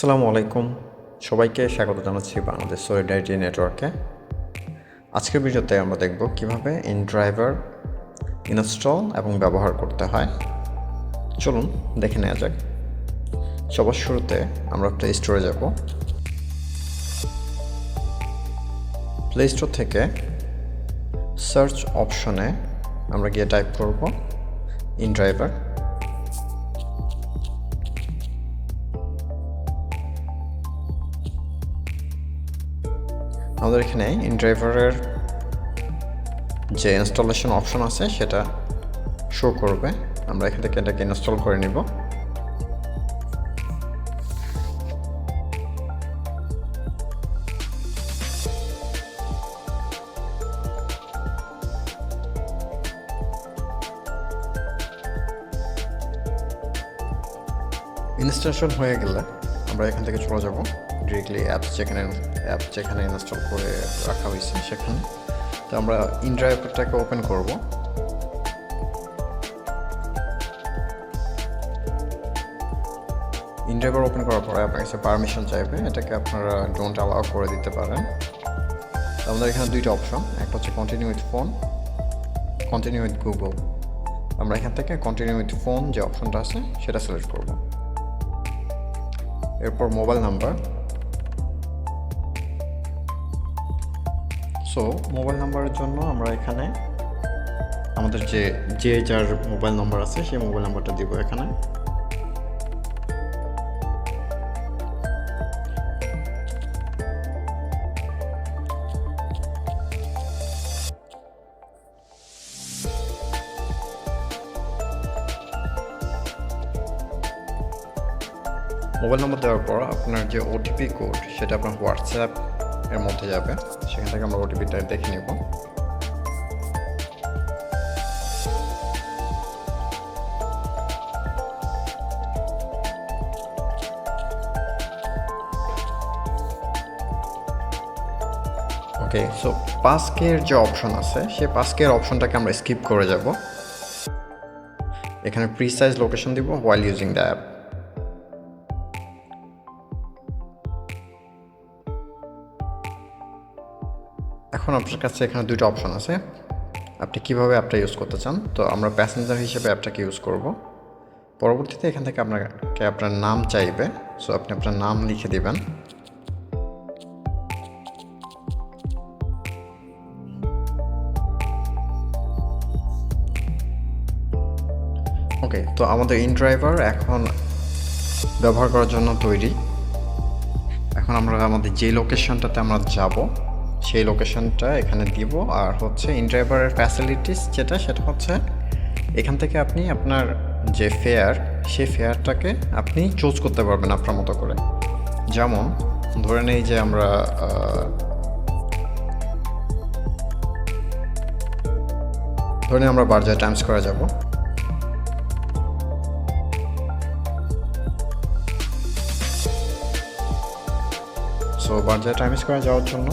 আসসালামু আলাইকুম। সবাইকে স্বাগত জানাচ্ছি বাংলাদেশ সলিডারিটি নেটওয়ার্কে আজকের ভিডিওতে আমরা দেখব কীভাবে ইনড্রাইভার ইনস্টল এবং ব্যবহার করতে হয়। চলুন দেখে নেওয়া যাক। সবার শুরুতে আমরা প্লে স্টোরে যাব। প্লে স্টোর থেকে সার্চ অপশনে আমরা গিয়ে টাইপ করব ইনড্রাইভার আমাদের এখানে ইনড্রাইভারের যে ইনস্টলেশন অপশন আছে, সেটা শো করবে। আমরা এখান থেকে এটাকে ইনস্টল করে নিব। ইনস্টলেশন হয়ে গেলে আমরা এখান থেকে চলে যাব। ডিরেক্টলি অ্যাপস যেখানে অ্যাপ যেখানে ইনস্টল করে রাখা হয়েছে সেখানে। তো আমরা ইনড্রাইভারটাকে ওপেন করব। ইনড্রাইভার ওপেন করার পরে আপনার কাছে পারমিশন চাইবে। এটাকে আপনারা ডোন্ট অ্যালাউ করে দিতে পারেন। আমাদের এখানে দুইটা অপশন একটা হচ্ছে continue with phone continue with Google আমরা এখান থেকে কন্টিনিউ উইথ ফোন যে অপশনটা আছে, সেটা সিলেক্ট করব। এরপর মোবাইল নাম্বার সো মোবাইল নাম্বারের জন্য আমরা এখানে আমাদের যে যে যার মোবাইল নাম্বার আছে সেই মোবাইল নাম্বারটা দিব এখানে। মোবাইল নম্বর দেওয়ার পর আপনার যে ওটিপি কোড সেটা আপনার হোয়াটসঅ্যাপ এর মধ্যে যাবে। সেখান থেকে আমরা ওটিপিটা দেখে নেব। ওকে সো পাসকের যে অপশন আছে, সেই পাসকের অপশনটাকে আমরা স্কিপ করে যাব। এখানে প্রিসাইজ লোকেশন দিব ওয়াইল ইউজিং দ্য অ্যাপ এখন আপনার কাছে এখানে দুটো অপশন আছে। আপনি কীভাবে অ্যাপটা ইউজ করতে চান? তো আমরা প্যাসেঞ্জার হিসেবে অ্যাপটাকে ইউজ করব। পরবর্তীতে এখান থেকে আপনাকে আপনার নাম চাইবে। সো আপনি আপনার নাম লিখে দেবেন। ওকে তো আমাদের ইন ড্রাইভার এখন ব্যবহার করার জন্য তৈরি। এখন আমরা আমাদের যে লোকেশনটাতে আমরা যাব সেই লোকেশনটা এখানে দিব। আর হচ্ছে ইনড্রাইভারের ফ্যাসিলিটিস যেটা, সেটা হচ্ছে এখান থেকে আপনি আপনার যে ফেয়ার সেই ফেয়ারটাকে আপনি চুজ করতে পারবেন আপনার মতো করে। যেমন ধরে নেই যে আমরা ধরে আমরা বারজার টাইমস করা যাব। সো বারজার টাইমস স্কোয়ারে যাওয়ার জন্য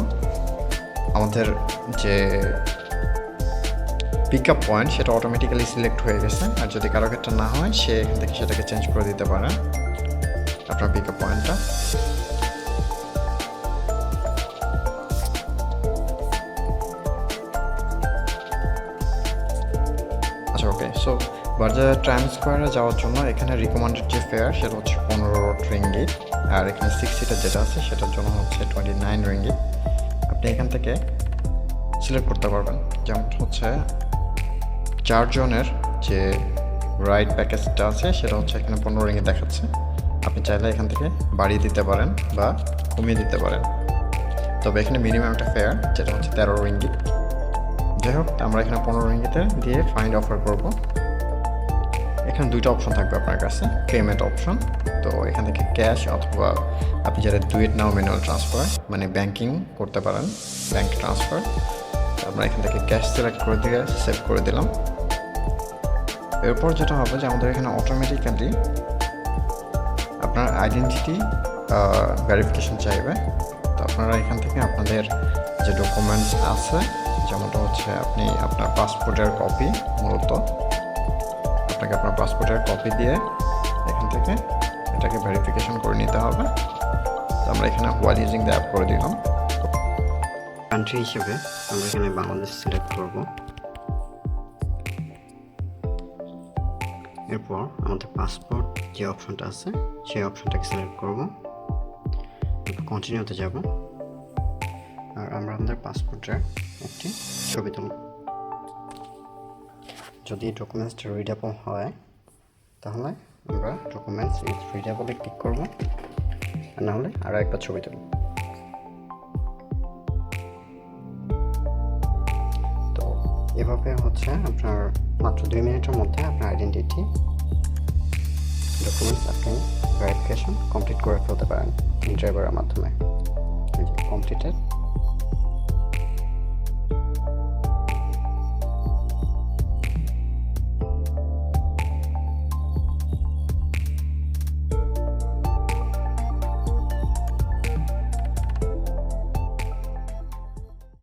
আমাদের যে পিক আপ পয়েন্ট সেটা অটোমেটিক্যালি সিলেক্ট হয়ে গেছে। আর যদি কারও ক্ষেত্রে না হয়, সে এখান থেকে সেটাকে চেঞ্জ করে দিতে পারে। আপনার পিক আপ পয়েন্টটা আচ্ছা ওকে সো বার্জার টাইম স্কোয়ারে যাওয়ার জন্য এখানে রিকমেন্ডেড যে ফেয়ার সেটা হচ্ছে পনেরো রিঙ্গিট আর এখানে সিক্স সিটার যেটা আছে, সেটার জন্য হচ্ছে টোয়েন্টি নাইন রিঙ্গিট আপনি এখান থেকে সিলেক্ট করতে পারবেন। যেমন হচ্ছে চারজনের যে রাইড প্যাকেজটা আছে, সেটা হচ্ছে এখানে পনেরো রিঙ্গিট দেখাচ্ছে। আপনি চাইলে এখান থেকে বাড়িয়ে দিতে পারেন বা কমিয়ে দিতে পারেন। তবে এখানে মিনিমাম একটা ফেয়ার যেটা হচ্ছে তেরো রিঙ্গিট যাই হোক, আমরা এখানে পনেরো রিঙ্গিতে দিয়ে ফাইন্ড অফার করব। এখানে দুইটা অপশন থাকবে আপনার কাছে পেমেন্ট অপশন তো এখান থেকে ক্যাশ অথবা আপনি যারা ডুয়েট নাও ম্যানুয়াল ট্রান্সফার মানে ব্যাংকিং করতে পারেন ব্যাংক ট্রান্সফার আমরা এখান থেকে ক্যাশ সিলেক্ট করে দিয়ে সেভ করে দিলাম। এরপর যেটা হবে যে আমাদের এখানে অটোমেটিক্যালি আপনার আইডেন্টিটি ভেরিফিকেশন চাইবে। তো আপনারা এখান থেকে আপনাদের যে ডকুমেন্টস আছে, যেমনটা হচ্ছে আপনি আপনার পাসপোর্টের কপি মূলত। আপনাকে আপনার পাসপোর্টের কপি দিয়ে এখান থেকে এটাকে ভেরিফিকেশন করে নিতে হবে। তো আমরা এখানে হোয়াইল ইউজিং দ্য অ্যাপ করে দিলাম। কান্ট্রি হিসেবে আমরা এখানে বাংলাদেশ সিলেক্ট করব। এরপর আমাদের পাসপোর্ট যে অপশনটা আছে, সেই অপশনটাকে সিলেক্ট করব। কন্টিনিউতে যাব। আর আমরা আমাদের পাসপোর্টের একটি ছবি তুলব। যদি ডকুমেন্টসটা রিডেবল হয়, তাহলে আমরা ডকুমেন্টস ইজ রিডেবলে ক্লিক করব। আর নাহলে আরও একবার ছবি তুলব। তো এভাবে হচ্ছে আপনার মাত্র দুই মিনিটের মধ্যে আপনার আইডেন্টিটি ডকুমেন্টস আপনি ভেরিফিকেশন কমপ্লিট করে ফেলতে পারেন ড্রাইভারের মাধ্যমে। কমপ্লিটেড